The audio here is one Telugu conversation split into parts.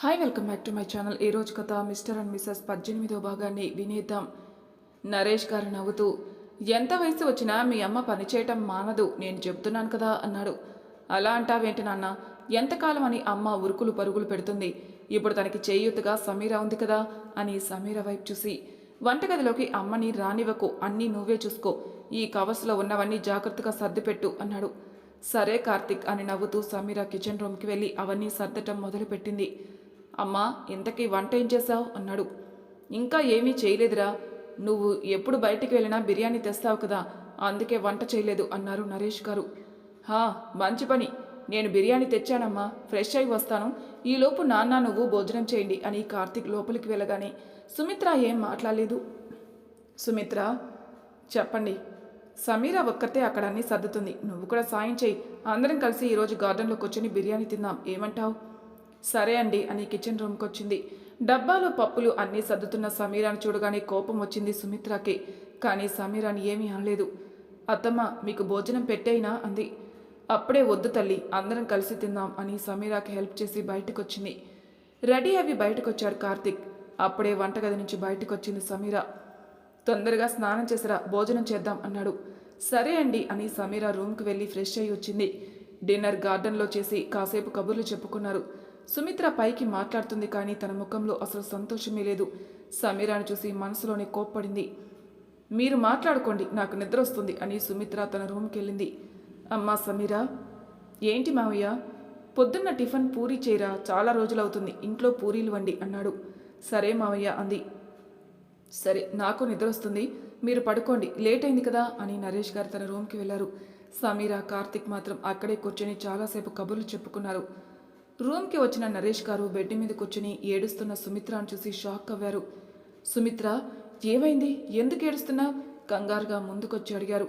Hi welcome back to my channel. ఈ రోజు కథ మిస్టర్ అండ్ మిస్సెస్ పద్దెనిమిదో భాగాన్ని వినేద్దాం. నరేష్ గారు నవ్వుతూ ఎంత వయసు వచ్చినా మీ అమ్మ పనిచేయటం మానదు నేను చెప్తున్నాను కదా అన్నాడు. అలా అంటావేంటి నాన్న? ఎంతకాలం అని అమ్మ ఉరుకులు పరుగులు పెడుతుంది. ఇప్పుడు తనకి చేయూతగా సమీర ఉంది కదా అని సమీర వైపు చూసి వంటగదిలోకి అమ్మని రానివ్వకు అన్నీ నువ్వే చూసుకో. ఈ కవర్స్లో ఉన్నవన్నీ జాగ్రత్తగా సర్దిపెట్టు అన్నాడు. సరే కార్తిక్ అని నవ్వుతూ సమీర కిచెన్ రూమ్కి వెళ్ళి అవన్నీ సర్దటం మొదలుపెట్టింది. అమ్మా ఇంతకీ వంట ఏం చేశావు? అన్నాడు. ఇంకా ఏమీ చేయలేదురా. నువ్వు ఎప్పుడు బయటికి వెళ్ళినా బిర్యానీ తెస్తావు కదా అందుకే వంట చేయలేదు అన్నారు నరేష్ గారు. హా మంచి పని. నేను బిర్యానీ తెచ్చానమ్మా ఫ్రెష్ అయి వస్తాను. ఈలోపు నాన్న నువ్వు భోజనం చేయండి అని కార్తిక్ లోపలికి వెళ్ళగానే సుమిత్ర ఏం మాట్లాడలేదు. సుమిత్ర చెప్పండి. సమీర ఒక్కతే అక్కడ అన్ని సర్దుతుంది. నువ్వు కూడా సాయం చేయి. అందరం కలిసి ఈరోజు గార్డెన్లో కూర్చొని బిర్యానీ తిందాం. ఏమంటావు? సరే అండి అని కిచెన్ రూమ్కి వచ్చింది. డబ్బాలో పప్పులు అన్నీ సర్దుతున్న సమీరాని చూడగానే కోపం వచ్చింది సుమిత్రకి. కానీ సమీరాని ఏమీ అనలేదు. అత్తమ్మ మీకు భోజనం పెట్టేయినా? అంది. అప్పుడే వద్దు తల్లి అందరం కలిసి తిందాం అని సమీరాకి హెల్ప్ చేసి బయటకు వచ్చింది రెడీ అవి బయటకు వచ్చాడు కార్తిక్. అప్పుడే వంటగది నుంచి బయటకు వచ్చింది తొందరగా స్నానం చేసిరా భోజనం చేద్దాం అన్నాడు. సరే అండి అని సమీరా రూమ్కి వెళ్ళి ఫ్రెష్ అయ్యి వచ్చింది. డిన్నర్ గార్డెన్లో చేసి కాసేపు కబుర్లు చెప్పుకున్నారు. సుమిత్ర పైకి మాట్లాడుతుంది కానీ తన ముఖంలో అసలు సంతోషమే లేదు. సమీరాని చూసి మనసులోనే కోప్పడింది. మీరు మాట్లాడుకోండి నాకు నిద్ర వస్తుంది అని సుమిత్ర తన రూమ్కి వెళ్ళింది అమ్మా సమీరా ఏంటి మావయ్య? పొద్దున్న టిఫిన్ పూరి చేయరా? చాలా రోజులవుతుంది ఇంట్లో పూరీలు వండి అన్నాడు. సరే మావయ్య అంది. సరే నాకు నిద్ర వస్తుంది మీరు పడుకోండి లేట్ అయింది కదా అని నరేష్ గారు తన రూమ్కి వెళ్ళారు. సమీరా కార్తిక్ మాత్రం అక్కడే కూర్చొని చాలాసేపు కబుర్లు చెప్పుకున్నారు. రూమ్కి వచ్చిన నరేష్ గారు బెడ్ మీద కూర్చుని ఏడుస్తున్న సుమిత్రను చూసి షాక్ అవ్వారు. సుమిత్ర ఏమైంది? ఎందుకు ఏడుస్తున్నా? కంగారుగా ముందుకొచ్చి అడిగారు.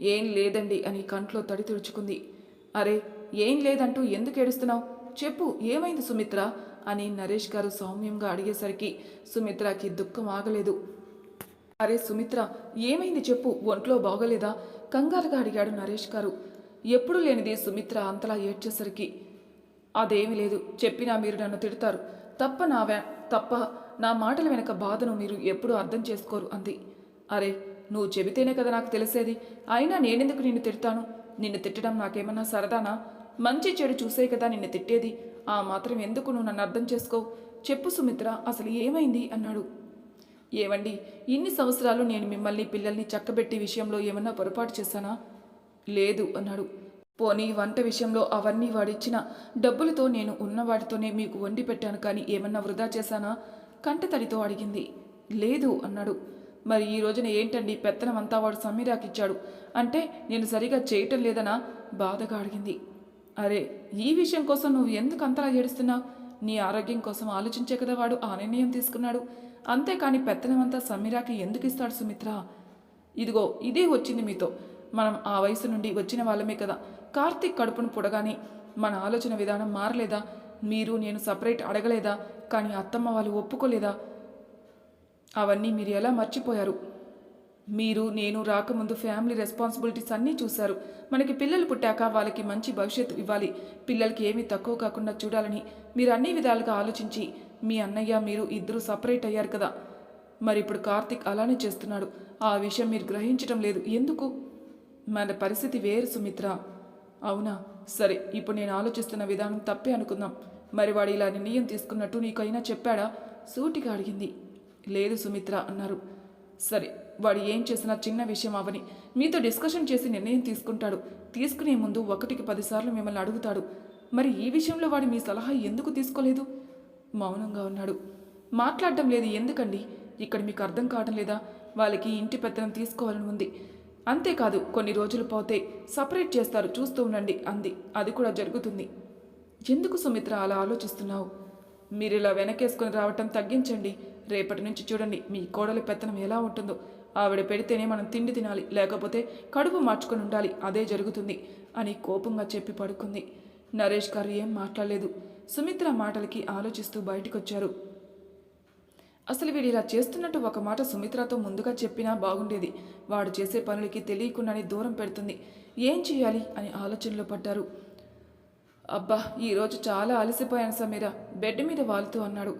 ఏం లేదండి అని కంట్లో తడి తుడుచుకుంది. అరే ఏం లేదంటూ ఎందుకు ఏడుస్తున్నావు? చెప్పు ఏమైంది సుమిత్ర? అని నరేష్ గారు సౌమ్యంగా అడిగేసరికి సుమిత్రకి దుఃఖం ఆగలేదు. అరే సుమిత్ర ఏమైంది చెప్పు? ఒంట్లో బాగోలేదా? కంగారుగా అడిగాడు నరేష్ గారు. ఎప్పుడు లేనిది సుమిత్ర అంతలా ఏడ్చేసరికి అదేమీ లేదు. చెప్పినా మీరు నన్ను తిడతారు. తప్ప నా వే తప్ప నా మాటల వెనక బాధను మీరు ఎప్పుడూ అర్థం చేసుకోరు అంది. అరే నువ్వు చెబితేనే కదా నాకు తెలిసేది. అయినా నేనెందుకు నిన్ను తిడతాను? నిన్ను తిట్టడం నాకేమన్నా సరదానా? మంచి చెడు చూసే కదా నిన్ను తిట్టేది. ఆ మాత్రం ఎందుకు నువ్వు నన్ను అర్థం చేసుకో చెప్పు సుమిత్ర అసలు ఏమైంది? అన్నాడు. ఏవండి ఇన్ని సంవత్సరాలు నేను మిమ్మల్ని పిల్లల్ని చక్కబెట్టి విషయంలో ఏమన్నా పొరపాటు చేశానా? లేదు అన్నాడు. పోనీ వంట విషయంలో అవన్నీ వాడిచ్చిన డబ్బులతో నేను ఉన్న వాటితోనే మీకు వండి పెట్టాను కానీ ఏమన్నా వృధా చేశానా? కంటతడితో అడిగింది. లేదు అన్నాడు. మరి ఈ రోజున ఏంటండి పెత్తనం అంతా వాడు సమీరాకిచ్చాడు? అంటే నేను సరిగా చేయటం లేదనా? బాధగా అడిగింది. అరే ఈ విషయం కోసం నువ్వు ఎందుకు అంతలా ఏడుస్తున్నావు నీ ఆరోగ్యం కోసం ఆలోచించే కదా వాడు ఆ నిర్ణయం తీసుకున్నాడు. అంతేకాని పెత్తనమంతా సమీరాకి ఎందుకు ఇస్తాడు సుమిత్ర? ఇదిగో ఇదే వచ్చింది మీతో. మనం ఆ వయసు నుండి వచ్చిన వాళ్ళమే కదా. కార్తీక్ కడుపును పుడగానే మన ఆలోచన విధానం మారలేదా? మీరు నేను సపరేట్ అడగలేదా? కానీ అత్తమ్మ వాళ్ళు ఒప్పుకోలేదా? అవన్నీ మీరు ఎలా మర్చిపోయారు? మీరు నేను రాకముందు ఫ్యామిలీ రెస్పాన్సిబిలిటీస్ అన్నీ చూశారు. మనకి పిల్లలు పుట్టాక వాళ్ళకి మంచి భవిష్యత్తు ఇవ్వాలి. పిల్లలకి ఏమీ తక్కువ కాకుండా చూడాలని మీరు అన్ని విధాలుగా ఆలోచించి మీ అన్నయ్య మీరు ఇద్దరు సపరేట్ అయ్యారు కదా? మరి ఇప్పుడు కార్తిక్ అలానే చేస్తున్నాడు. ఆ విషయం మీరు గ్రహించడం లేదు. ఎందుకు? మన పరిస్థితి వేరు సుమిత్ర. అవునా? సరే ఇప్పుడు నేను ఆలోచిస్తున్న విధానం తప్పే అనుకుందాం. మరి వాడు ఇలా నిర్ణయం తీసుకున్నట్టు నీకైనా చెప్పాడా? సూటిగా అడిగింది. లేదు సుమిత్ర అన్నారు. సరే వాడు ఏం చేసినా చిన్న విషయం అవని. మీతో డిస్కషన్ చేసి నిర్ణయం తీసుకుంటాడు. తీసుకునే ముందు ఒకటికి పదిసార్లు మిమ్మల్ని అడుగుతాడు. మరి ఈ విషయంలో వాడు మీ సలహా ఎందుకు తీసుకోలేదు? మౌనంగా ఉన్నాడు. మాట్లాడటం లేదు ఎందుకండి? ఇక్కడ మీకు అర్థం కావడం లేదా? వాళ్ళకి ఇంటి పెత్తనం తీసుకోవాలని ఉంది. అంతేకాదు కొన్ని రోజులు పోతే సపరేట్ చేస్తారు చూస్తూ ఉండండి అంది. అది కూడా జరుగుతుంది. ఎందుకు సుమిత్ర అలా ఆలోచిస్తున్నావు? మీరు ఇలా వెనకేసుకొని రావటం తగ్గించండి. రేపటి నుంచి చూడండి మీ కోడలి పెత్తనం ఎలా ఉంటుందో. ఆవిడ పెడితేనే మనం తిండి తినాలి లేకపోతే కడుపు మార్చుకొని ఉండాలి అదే జరుగుతుంది అని కోపంగా చెప్పి పడుకుంది. నరేష్ గారు ఏం మాట్లాడలేదు. సుమిత్ర మాటలకి ఆలోచిస్తూ బయటకొచ్చారు. అసలు వీడు ఇలా చేస్తున్నట్టు ఒక మాట సుమిత్రతో ముందుగా చెప్పినా బాగుండేది. వాడు చేసే పనులకి తెలియకుండానే దూరం పెడుతుంది. ఏం చేయాలి అని ఆలోచనలో పడ్డారు. అబ్బా ఈరోజు చాలా అలసిపోయాను సమీర. బెడ్ మీద వాలుతూ అన్నాడు.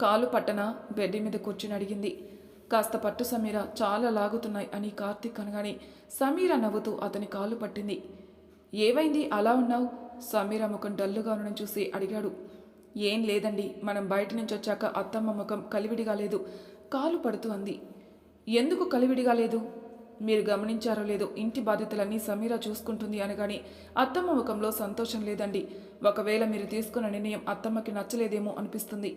కాలు పట్టన బెడ్ మీద కూర్చుని అడిగింది. కాస్త పట్టు సమీర చాలా లాగుతున్నాయి అని కార్తీక్ అనగానే సమీర నవ్వుతూ అతని కాలు పట్టింది. ఏమైంది? అలా ఉన్నావు? సమీర ముఖం డల్లుగా ఉండడం చూసి అడిగాడు. ఏం లేదండి. మనం బయట నుంచి వచ్చాక అత్తమ్మ ముఖం కలివిడిగా లేదు. కాలు పడుతూ అంది. ఎందుకు కలివిడిగా లేదు? మీరు గమనించారో లేదో ఇంటి బాధ్యతలన్నీ సమీరా చూసుకుంటుంది అనగాని అత్తమ్మ ముఖంలో సంతోషం లేదండి. ఒకవేళ మీరు తీసుకున్న నిర్ణయం అత్తమ్మకి నచ్చలేదేమో అనిపిస్తుంది.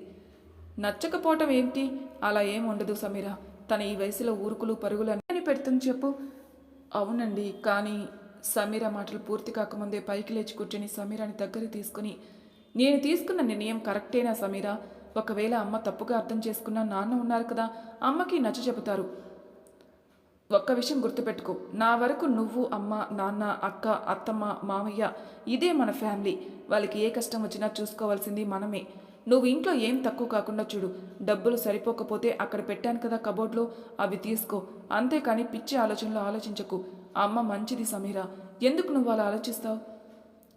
నచ్చకపోవటం ఏంటి? అలా ఏం ఉండదు సమీర. తన ఈ వయసులో ఊరుకులు పరుగులు అని పెడుతుంది చెప్పు. అవునండి కానీ సమీర మాటలు పూర్తి కాకముందే పైకి లేచి కూర్చొని సమీరాని దగ్గర తీసుకుని నేను తీసుకున్న నిర్ణయం కరెక్టేనా సమీరా? ఒకవేళ అమ్మ తప్పుగా అర్థం చేసుకున్న నాన్న ఉన్నారు కదా అమ్మకి నచ్చ చెబుతారు. ఒక్క విషయం గుర్తుపెట్టుకో. నా వరకు నువ్వు అమ్మ నాన్న అక్క అత్తమ్మ మామయ్య ఇదే మన ఫ్యామిలీ. వాళ్ళకి ఏ కష్టం వచ్చినా చూసుకోవాల్సింది మనమే. నువ్వు ఇంట్లో ఏం తక్కువ కాకుండా చూడు. డబ్బులు సరిపోకపోతే అక్కడ పెట్టాను కదా కబోర్డ్లో అవి తీసుకో. అంతేకాని పిచ్చి ఆలోచనలు ఆలోచించకు. అమ్మ మంచిది సమీరా. ఎందుకు నువ్వు అలా ఆలోచిస్తావు?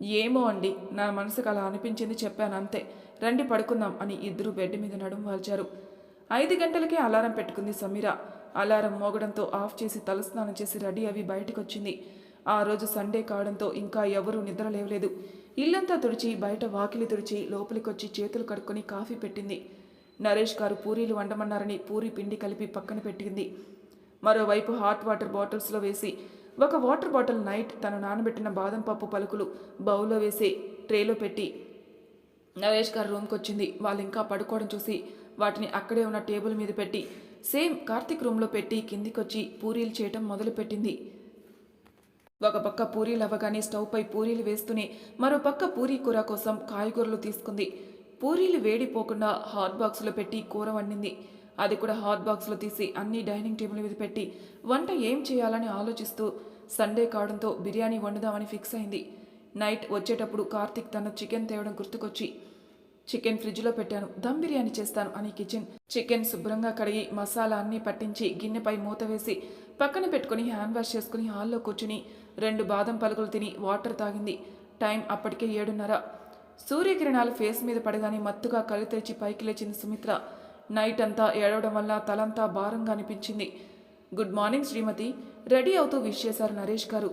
ఏమో అండి నా మనసుకు అలా అనిపించింది చెప్పాను అంతే. రండి పడుకుందాం అని ఇద్దరు బెడ్ మీద నడుము వాల్చారు. ఐదు గంటలకే అలారం పెట్టుకుంది సమీర. అలారం మోగడంతో ఆఫ్ చేసి తలస్నానం చేసి రెడీ అవి బయటకు వచ్చింది ఆ రోజు సండే కావడంతో ఇంకా ఎవరూ నిద్ర లేవలేదు. ఇల్లంతా తుడిచి బయట వాకిలి తుడిచి లోపలికొచ్చి చేతులు కడుక్కొని కాఫీ పెట్టింది. నరేష్ గారు పూరీలు వండమన్నారని పూరి పిండి కలిపి పక్కన పెట్టింది. మరోవైపు హాట్ వాటర్ బాటిల్స్లో వేసి ఒక వాటర్ బాటిల్ నైట్ తను నానబెట్టిన బాదం పప్పు పలుకులు బౌల్లో వేసి ట్రేలో పెట్టి నరేష్ గారు రూమ్కి వచ్చింది. వాళ్ళు ఇంకా పడుకోవడం చూసి వాటిని అక్కడే ఉన్న టేబుల్ మీద పెట్టి సేమ్ కార్తీక్ రూమ్లో పెట్టి కిందికొచ్చి పూరీలు చేయటం మొదలుపెట్టింది. ఒక పక్క పూరీలు అవ్వగానే స్టవ్ పై పూరీలు వేస్తూనే మరో పక్క పూరీ కూర కోసం కాయగూరలు తీసుకుంది. పూరీలు వేడిపోకుండా హాట్ బాక్స్లో పెట్టి కూర వండింది. అది కూడా హాట్ బాక్స్లో తీసి అన్ని డైనింగ్ టేబుల్ మీద పెట్టి వంట ఏం చేయాలని ఆలోచిస్తూ సండే కావడంతో బిర్యానీ వండుదామని ఫిక్స్ అయింది. నైట్ వచ్చేటప్పుడు కార్తీక్ తన చికెన్ తేవడం గుర్తుకొచ్చి చికెన్ ఫ్రిడ్జ్లో పెట్టాను దమ్ బిర్యానీ చేస్తాను అని కిచెన్ చికెన్ శుభ్రంగా కడిగి మసాలా అన్నీ పట్టించి గిన్నెపై మూత వేసి పక్కన పెట్టుకుని హ్యాండ్ వాష్ చేసుకుని హాల్లో కూర్చుని రెండు బాదం పలుకులు తిని వాటర్ తాగింది. టైం అప్పటికే ఏడున్నర. సూర్యకిరణాలు ఫేస్ మీద పడగానే మత్తుగా కళ్ళు తెరిచి పైకి లేచింది సుమిత్ర. నైట్ అంతా ఏడవడం వల్ల తలంతా భారంగా అనిపించింది. గుడ్ మార్నింగ్ శ్రీమతి. రెడీ అవుతూ విష్ చేశారు నరేష్ గారు.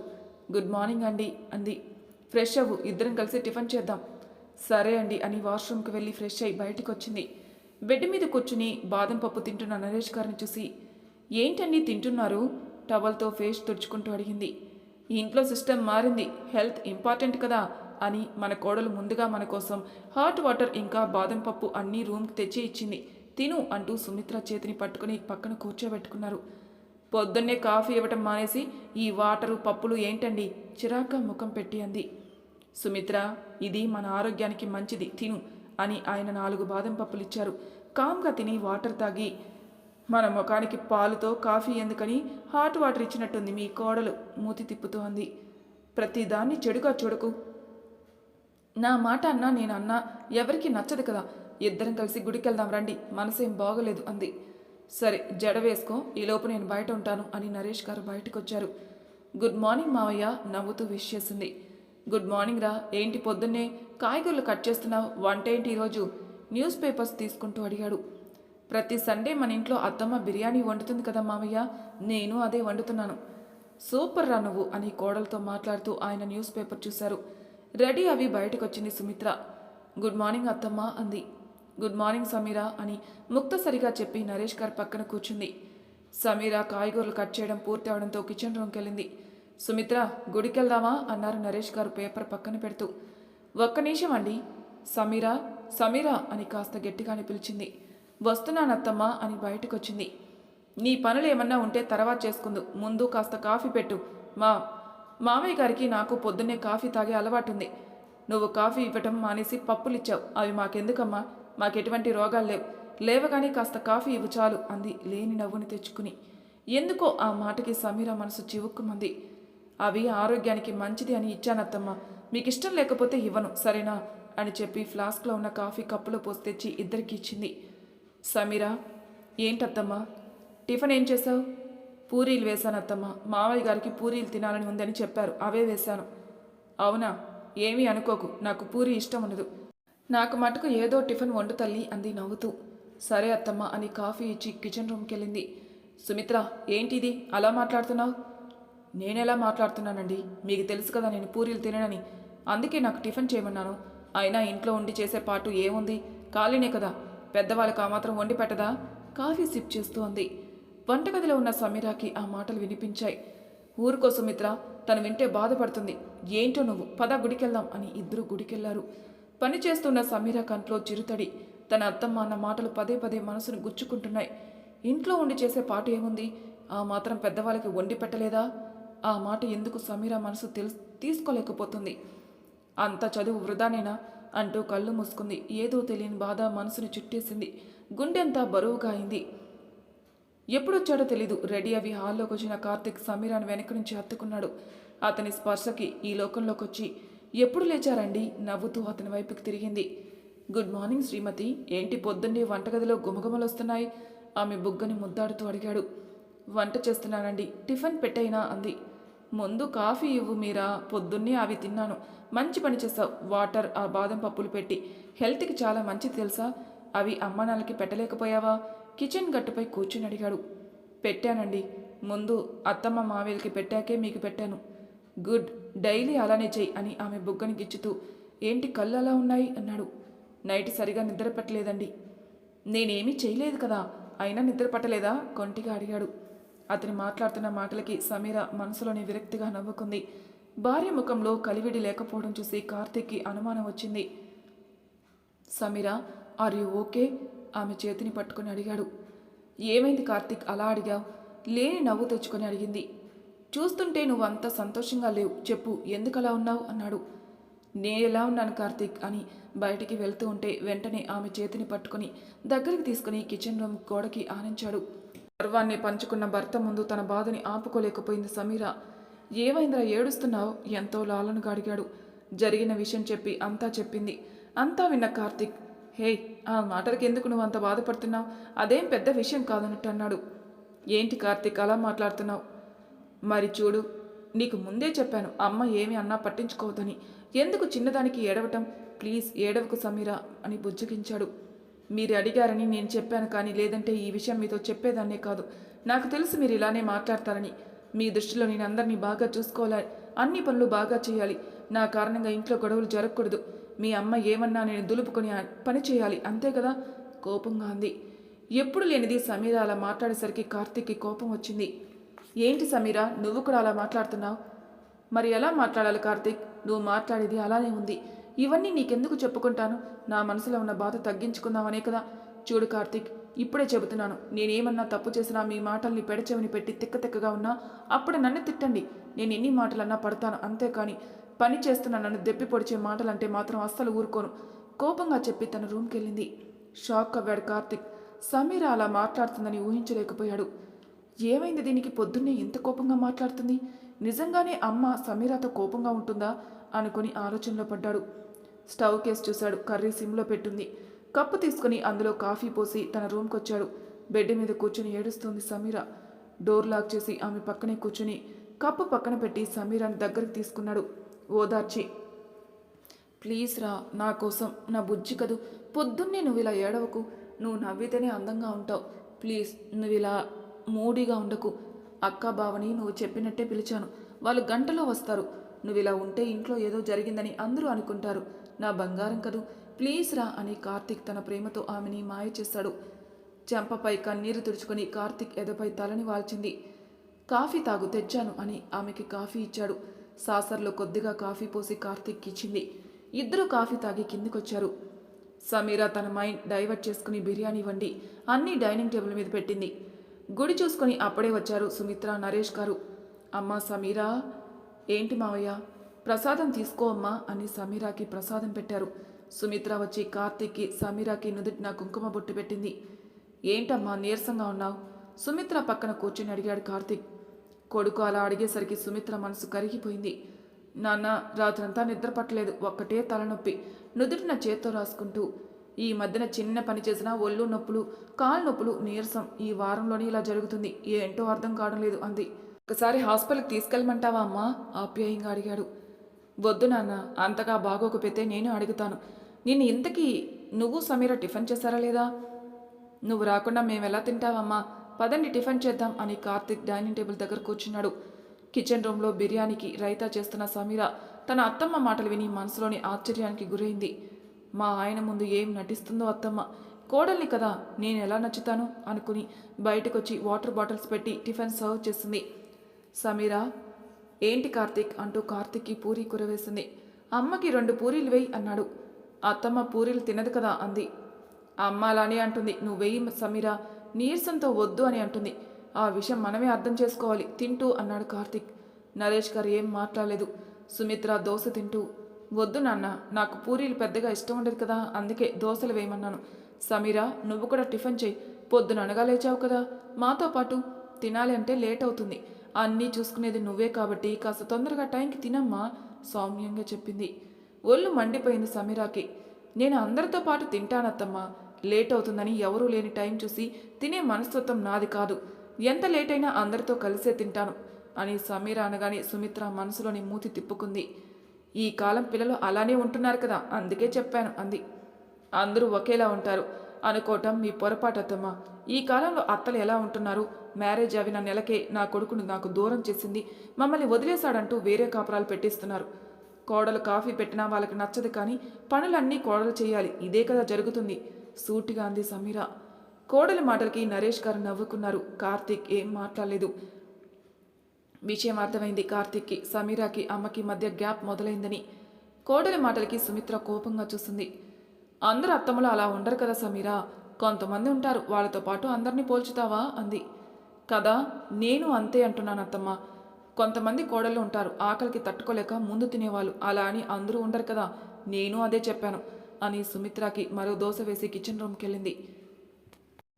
గుడ్ మార్నింగ్ అండి అంది. ఫ్రెష్ అవ్వు ఇద్దరం కలిసి టిఫిన్ చేద్దాం. సరే అండి అని వాష్రూమ్కి వెళ్ళి ఫ్రెష్ అయి బయటికి వచ్చింది బెడ్ మీద కూర్చుని బాదం పప్పు తింటున్న నరేష్ గారిని చూసి ఏంటండి తింటున్నారు? టవల్తో ఫేస్ తుడుచుకుంటూ అడిగింది. ఈ ఇంట్లో సిస్టమ్ మారింది హెల్త్ ఇంపార్టెంట్ కదా అని మన కోడలు ముందుగా మన కోసం హాట్ వాటర్ ఇంకా బాదం పప్పు అన్నీ రూమ్కి తెచ్చి ఇచ్చింది. తిను అంటూ సుమిత్ర చేతిని పట్టుకుని పక్కన కూర్చోబెట్టుకున్నారు. పొద్దున్నే కాఫీ ఇవ్వటం మానేసి ఈ వాటరు పప్పులు ఏంటండి? చిరాక ముఖం పెట్టి అంది. సుమిత్ర ఇది మన ఆరోగ్యానికి మంచిది తిను అని ఆయన నాలుగు బాదం పప్పులు ఇచ్చారు. కామ్గా తిని వాటర్ తాగి మన ముఖానికి పాలుతో కాఫీ ఎందుకని హాట్ వాటర్ ఇచ్చినట్టుంది మీ కోడలు మూతి తిప్పుతూ అంది. ప్రతిదాన్ని చెడుగా చూడకు. నా మాట అన్నా నేను అన్నా ఎవరికి నచ్చదు కదా. ఇద్దరం కలిసి గుడికెళ్దాం రండి. మనసేం బాగోలేదు అంది. సరే జడ వేసుకో. ఈలోపు నేను బయట ఉంటాను అని నరేష్ గారు బయటకు వచ్చారు గుడ్ మార్నింగ్ మావయ్య నవ్వుతూ విష్ చేసింది. గుడ్ మార్నింగ్ రా. ఏంటి పొద్దున్నే కాయగూరలు కట్ చేస్తున్నావు? వంట ఏంటి ఈరోజు? న్యూస్ పేపర్స్ తీసుకుంటూ అడిగాడు. ప్రతి సండే మన ఇంట్లో అత్తమ్మ బిర్యానీ వండుతుంది కదా మావయ్య? నేను అదే వండుతున్నాను. సూపర్ రా నువ్వు అని కోడలతో మాట్లాడుతూ ఆయన న్యూస్ పేపర్ చూశారు. రెడీ అవి బయటకు వచ్చింది సుమిత్ర. గుడ్ మార్నింగ్ అత్తమ్మ అంది. గుడ్ మార్నింగ్ సమీరా అని ముక్తసరిగా చెప్పి నరేష్ గారు పక్కన కూర్చుంది. సమీరా కాయగూరలు కట్ చేయడం పూర్తి అవడంతో కిచెన్ రూమ్కి వెళ్ళింది. సుమిత్ర గుడికెళ్దామా? అన్నారు నరేష్ గారు పేపర్ పక్కన పెడుతూ. ఒక్క నిమిషం అండి. సమీరా సమీరా అని కాస్త గట్టిగానే పిలిచింది. వస్తున్నానత్తమ్మా అని బయటకొచ్చింది. నీ పనులు ఏమన్నా ఉంటే తర్వాత చేసుకుందు. ముందు కాస్త కాఫీ పెట్టు. మా మామయ్య గారికి నాకు పొద్దున్నే కాఫీ తాగే అలవాటుంది. నువ్వు కాఫీ ఇవ్వటం మానేసి పప్పులు ఇచ్చావు అవి మాకెందుకమ్మా? మాకెటువంటి రోగాలు లేవు. లేవగానే కాస్త కాఫీ ఇవ్వు చాలు అంది లేని నవ్వుని తెచ్చుకుని. ఎందుకో ఆ మాటకి సమీర మనసు చివుక్కుమంది. అవి ఆరోగ్యానికి మంచిది అని ఇచ్చానత్తమ్మ. మీకు ఇష్టం లేకపోతే ఇవ్వను సరేనా? అని చెప్పి ఫ్లాస్క్లో ఉన్న కాఫీ కప్పులో పోసి తెచ్చి ఇద్దరికి ఇచ్చింది. సమీరా ఏంటత్తమ్మా? టిఫిన్ ఏం చేశావు? పూరీలు వేశాను అత్తమ్మ మావయ్య గారికి పూరీలు తినాలని ఉందని చెప్పారు. అవే వేశాను. అవునా? ఏమీ అనుకోకు. నాకు పూరి ఇష్టం ఉండదు. నాకు మటుకు ఏదో టిఫిన్ వండు తల్లి అంది నవ్వుతూ. సరే అత్తమ్మ అని కాఫీ ఇచ్చి కిచెన్ రూమ్కి వెళ్ళింది సుమిత్ర ఏంటిది? అలా మాట్లాడుతున్నావు? నేనెలా మాట్లాడుతున్నానండి? మీకు తెలుసు కదా నేను పూరీలు తిననని. అందుకే నాకు టిఫిన్ చేయమన్నాను. అయినా ఇంట్లో ఉండి చేసే పాటు ఏముంది? ఖాళీనే కదా. పెద్దవాళ్ళకి ఆ మాత్రం వండి పెట్టదా? కాఫీ సిప్ చేస్తూ అంది. వంటగదిలో ఉన్న సమీరాకి ఆ మాటలు వినిపించాయి. ఊరుకో సుమిత్ర తను వింటే బాధపడుతుంది. ఏంటో నువ్వు? పద గుడికెళ్దాం అని ఇద్దరు గుడికెళ్ళారు. పని చేస్తున్న సమీర కంట్లో చిరుతడి. తన అత్తమ్మ అన్న మాటలు పదే పదే మనసును గుచ్చుకుంటున్నాయి. ఇంట్లో ఉండి చేసే పాట ఏముంది? ఆ మాత్రం పెద్దవాళ్ళకి వండి పెట్టలేదా? ఆ మాట ఎందుకు సమీర మనసు తెలుసు తీసుకోలేకపోతుంది? అంత చదువు వృధానేనా? అంటూ కళ్ళు మూసుకుంది. ఏదో తెలియని బాధ మనసును చుట్టేసింది. గుండెంతా బరువుగా అయింది. ఎప్పుడొచ్చాడో తెలీదు. రెడీ అవి హాల్లోకి వచ్చిన కార్తిక్ సమీరాను వెనక నుంచి హత్తుకున్నాడు. అతని స్పర్శకి ఈ లోకంలోకి వచ్చి ఎప్పుడు లేచారండి? నవ్వుతూ అతని వైపుకి తిరిగింది. గుడ్ మార్నింగ్ శ్రీమతి. ఏంటి పొద్దున్నే వంటగదిలో గుమగుమలు వస్తున్నాయి ఆమె బుగ్గని ముద్దాడుతూ అడిగాడు. వంట చేస్తున్నానండి. టిఫిన్ పెట్టైనా అంది. ముందు కాఫీ ఇవ్వు మీరా? పొద్దున్నే అవి తిన్నాను. మంచి పని చేసావు వాటర్ ఆ బాదం పప్పులు పెట్టి. హెల్త్కి చాలా మంచిది తెలుసా? అవి అమ్మానాలకి పెట్టలేకపోయావా? కిచెన్ గట్టుపై కూర్చుని అడిగాడు. పెట్టానండి. ముందు అత్తమ్మ మావేలికి పెట్టాకే మీకు పెట్టాను. గుడ్ డైలీ అలానే చెయ్యి అని ఆమె బుగ్గని గిచ్చుతూ ఏంటి కళ్ళు అలా ఉన్నాయి? అన్నాడు. నైట్ సరిగా నిద్ర పట్టలేదండి. నేనేమీ చేయలేదు కదా అయినా నిద్ర పట్టలేదా? కొంటిగా అడిగాడు. అతని మాట్లాడుతున్న మాటలకి సమీర మనసులోని విరక్తిగా నవ్వుకుంది. భార్య ముఖంలో కలివిడి లేకపోవడం చూసి కార్తీక్కి అనుమానం వచ్చింది. Sameera are you okay? ఆమె చేతిని పట్టుకుని అడిగాడు. ఏమైంది కార్తీక్ అలా అడిగావు? లేని నవ్వు తెచ్చుకొని అడిగింది. చూస్తుంటే నువ్వు అంత సంతోషంగా లేవు. చెప్పు ఎందుకు అలా ఉన్నావు? అన్నాడు. నేను ఎలా ఉన్నాను కార్తీక్? అని బయటికి వెళ్తూ ఉంటే వెంటనే ఆమె చేతిని పట్టుకుని దగ్గరికి తీసుకుని కిచెన్ రూమ్ గోడకి ఆనించాడు. గర్వాన్ని పంచుకున్న భర్త ముందు తన బాధని ఆపుకోలేకపోయింది సమీర. ఏమైందిరా ఏడుస్తున్నావు? ఎంతో లాలనుగా అడిగాడు. జరిగిన విషయం చెప్పి అంతా చెప్పింది. అంతా విన్న కార్తీక్ హే ఆ మాటలకి ఎందుకు నువ్వు అంత బాధపడుతున్నావు? అదేం పెద్ద విషయం కాదన్నట్టు అన్నాడు. ఏంటి కార్తీక్ అలా మాట్లాడుతున్నావు? మరి చూడు నీకు ముందే చెప్పాను అమ్మ ఏమి అన్నా పట్టించుకోవద్దని. ఎందుకు చిన్నదానికి ఏడవటం? ప్లీజ్ ఏడవకు సమీరా అని బుజ్జగించాడు. మీరు అడిగారని నేను చెప్పాను కానీ లేదంటే ఈ విషయం మీతో చెప్పేదాన్నే కాదు. నాకు తెలుసు మీరు ఇలానే మాట్లాడతారని. మీ దృష్టిలో నేను అందరినీ బాగా చూసుకోవాలి. అన్ని పనులు బాగా చేయాలి. నా కారణంగా ఇంట్లో గొడవలు జరగకూడదు. మీ అమ్మ ఏమన్నా నేను దులుపుకొని పని చేయాలి అంతే కదా? కోపంగా అంది. ఎప్పుడు లేనిది సమీర అలా మాట్లాడేసరికి కార్తీక్కి కోపం వచ్చింది. ఏంటి సమీరా? నువ్వు కూడా అలా మాట్లాడుతున్నావు? మరి ఎలా మాట్లాడాలి కార్తీక్? నువ్వు మాట్లాడేది అలానే ఉంది. ఇవన్నీ నీకెందుకు చెప్పుకుంటాను? నా మనసులో ఉన్న బాధ తగ్గించుకుందామనే కదా. చూడు కార్తీక్ ఇప్పుడే చెబుతున్నాను. నేనేమన్నా తప్పు చేసినా మీ మాటల్ని పెడచెవిని పెట్టి తిక్క తిక్కగా ఉన్నా అప్పుడే నన్ను తిట్టండి. నేను ఎన్ని మాటలన్నా పడతాను అంతేకాని పని చేస్తున్న నన్ను దెప్పి పొడిచే మాటలంటే మాత్రం అస్సలు ఊరుకోను. కోపంగా చెప్పి తన రూమ్కి వెళ్ళింది షాక్ అవ్వాడు కార్తీక్. సమీర అలా మాట్లాడుతుందని ఊహించలేకపోయాడు. ఏమైంది దీనికి? పొద్దున్నే ఇంత కోపంగా మాట్లాడుతుంది. నిజంగానే అమ్మ సమీరాతో కోపంగా ఉంటుందా? అనుకుని ఆలోచనలో పడ్డాడు. స్టవ్ కేసు చూశాడు. కర్రీ సిమ్లో పెట్టుంది. కప్పు తీసుకుని అందులో కాఫీ పోసి తన రూమ్కి వచ్చాడు బెడ్ మీద కూర్చుని ఏడుస్తుంది సమీర. డోర్ లాక్ చేసి ఆమె పక్కనే కూర్చుని కప్పు పక్కన పెట్టి సమీరాని దగ్గరికి తీసుకున్నాడు. ఓదార్చి ప్లీజ్ రా నా కోసం. నా బుజ్జి కదూ. పొద్దున్నే నువ్వు ఇలా ఏడవకు. నువ్వు నవ్వితేనే అందంగా ఉంటావు. ప్లీజ్ నువ్వు ఇలా మూడీగా ఉండకు. అక్క బావని నువ్వు చెప్పినట్టే పిలిచాను. వాళ్ళు గంటలో వస్తారు. నువ్వు ఇలా ఉంటే ఇంట్లో ఏదో జరిగిందని అందరూ అనుకుంటారు. నా బంగారం కదూ? ప్లీజ్ రా అని కార్తీక్ తన ప్రేమతో ఆమెని మాయ చేశాడు చెంపపై కన్నీరు తుడుచుకొని కార్తీక్ ఎదపై తలని వాల్చింది. కాఫీ తాగు తెచ్చాను అని ఆమెకి కాఫీ ఇచ్చాడు. సాసర్లో కొద్దిగా కాఫీ పోసి కార్తీక్ ఇచ్చింది. ఇద్దరూ కాఫీ తాగి కిందికొచ్చారు. సమీరా తన మైండ్ డైవర్ట్ చేసుకుని బిర్యానీ వండి అన్నీ డైనింగ్ టేబుల్ మీద పెట్టింది. గుడి చూసుకొని అప్పుడే వచ్చారు సుమిత్ర నరేష్ గారు. అమ్మా సమీరా ఏంటి మావయ్య? ప్రసాదం తీసుకో అమ్మా అని సమీరాకి ప్రసాదం పెట్టారు. సుమిత్ర వచ్చి కార్తీక్కి సమీరాకి నుదుటిన కుంకుమ బొట్టు పెట్టింది. ఏంటమ్మా నీరసంగా ఉన్నావు? సుమిత్ర పక్కన కూర్చొని అడిగాడు కార్తీక్. కొడుకు అలా అడిగేసరికి సుమిత్ర మనసు కరిగిపోయింది. నాన్న రాత్రంతా నిద్రపట్టలేదు ఒక్కటే తలనొప్పి. నుదుటిన చేత్తో రాసుకుంటూ ఈ మధ్యన చిన్న పని చేసినా ఒళ్ళు నొప్పులు కాలు నొప్పులు నీరసం ఈ వారంలోనే ఇలా జరుగుతుంది. ఏంటో అర్థం కావడం లేదు అంది. ఒకసారి హాస్పిటల్కి తీసుకెళ్ళమంటావా అమ్మా? ఆప్యాయంగా అడిగాడు. వద్దు నాన్న అంతగా బాగోకపోతే నేను అడుగుతాను. నిన్ను ఇంతకీ నువ్వు సమీర టిఫిన్ చేశారా లేదా? నువ్వు రాకుండా మేము ఎలా తింటావమ్మా? పదండి టిఫిన్ చేద్దాం అని కార్తిక్ డైనింగ్ టేబుల్ దగ్గర కూర్చున్నాడు. కిచెన్ రూమ్లో బిర్యానీకి రైతా చేస్తున్న సమీర తన అత్తమ్మ మాటలు విని మనసులోని ఆశ్చర్యానికి గురైంది. మా ఆయన ముందు ఏం నటిస్తుందో అత్తమ్మ. కోడల్ని కదా నేను ఎలా నచ్చుతాను? అనుకుని బయటకొచ్చి వాటర్ బాటిల్స్ పెట్టి టిఫిన్ సర్వ్ చేసింది. సమీరా ఏంటి కార్తీక్? అంటూ కార్తీక్కి పూరి కురవేసింది. అమ్మకి రెండు పూరీలు వేయి అన్నాడు. అత్తమ్మ పూరీలు తినదు కదా అంది. అమ్మ అలానే అంటుంది. నువ్వు వెయ్యి సమీరా. నీరసంతో వద్దు అని అంటుంది. ఆ విషయం మనమే అర్థం చేసుకోవాలి. తింటూ అన్నాడు కార్తీక్. నరేష్ గారు ఏం మాట్లాడలేదు. సుమిత్ర దోశ తింటూ వద్దు నాన్న నాకు పూరీలు పెద్దగా ఇష్టం ఉండదు కదా అందుకే దోశలు వేయమన్నాను. సమీరా నువ్వు కూడా టిఫిన్ చేయి పొద్దున అనగా లేచావు కదా మాతో పాటు తినాలి అంటే లేట్ అవుతుంది. అన్నీ చూసుకునేది నువ్వే కాబట్టి కాస్త తొందరగా టైంకి తినమ్మా సౌమ్యంగా చెప్పింది. ఒళ్ళు మండిపోయింది సమీరాకి. నేను అందరితో పాటు తింటానత్తమ్మా లేట్ అవుతుందని ఎవరూ లేని టైం చూసి తినే మనస్తత్వం నాది కాదు. ఎంత లేట్ అయినా అందరితో కలిసే తింటాను అని సమీర అనగానే సుమిత్ర మనసులోని మూతి తిప్పుకుంది. ఈ కాలం పిల్లలు అలానే ఉంటున్నారు కదా అందుకే చెప్పాను అంది. అందరూ ఒకేలా ఉంటారు అనుకోవటం మీ పొరపాటు అత్తమ్మ. ఈ కాలంలో అత్తలు ఎలా ఉంటున్నారు? మ్యారేజ్ అవిన నెలకే నా కొడుకును నాకు దూరం చేసింది మమ్మల్ని వదిలేశాడంటూ వేరే కాపురాలు పెట్టిస్తున్నారు. కోడలు కాఫీ పెట్టినా వాళ్ళకి నచ్చదు కానీ పనులన్నీ కోడలు చేయాలి ఇదే కదా జరుగుతుంది సూటిగా అంది సమీర. కోడలి మాటలకి నరేష్ గారు నవ్వుకున్నారు కార్తీక్ ఏం మాట్లాడలేదు విషయం అర్థమైంది కార్తీక్కి సమీరాకి అమ్మకి మధ్య గ్యాప్ మొదలైందని. కోడలి మాటలకి సుమిత్ర కోపంగా చూస్తుంది అందరు అత్తమ్మలు అలా ఉండరు కదా సమీరా. కొంతమంది ఉంటారు. వాళ్ళతో పాటు అందరినీ పోల్చుతావా? అంది. కదా నేను అంతే అంటున్నాను అత్తమ్మ. కొంతమంది కోడళ్ళు ఉంటారు. ఆకలికి తట్టుకోలేక ముందు తినేవాళ్ళు. అలా అని అందరూ ఉండరు కదా. నేను అదే చెప్పాను. అని సుమిత్రకి మరో దోశ వేసి కిచెన్ రూమ్కి వెళ్ళింది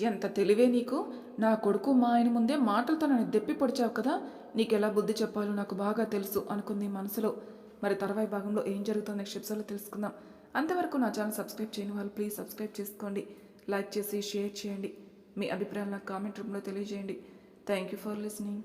ఎంత తెలివే నీకు? నా కొడుకు మా ఆయన ముందే మాటలతో నన్ను దెప్పి పొడిచావు కదా? నీకెలా బుద్ధి చెప్పాలో నాకు బాగా తెలుసు అనుకుంది మనసులో. మరి తర్వాయి భాగంలో ఏం జరుగుతుందో నెక్స్ట్ ఎపిసోడ్లో తెలుసుకుందాం. అంతవరకు నా ఛానల్ సబ్స్క్రైబ్ చేయని వాళ్ళు ప్లీజ్ సబ్స్క్రైబ్ చేసుకోండి. లైక్ చేసి షేర్ చేయండి. మీ అభిప్రాయాలు నాకు కామెంట్ రూమ్లో తెలియజేయండి. Thank you for listening.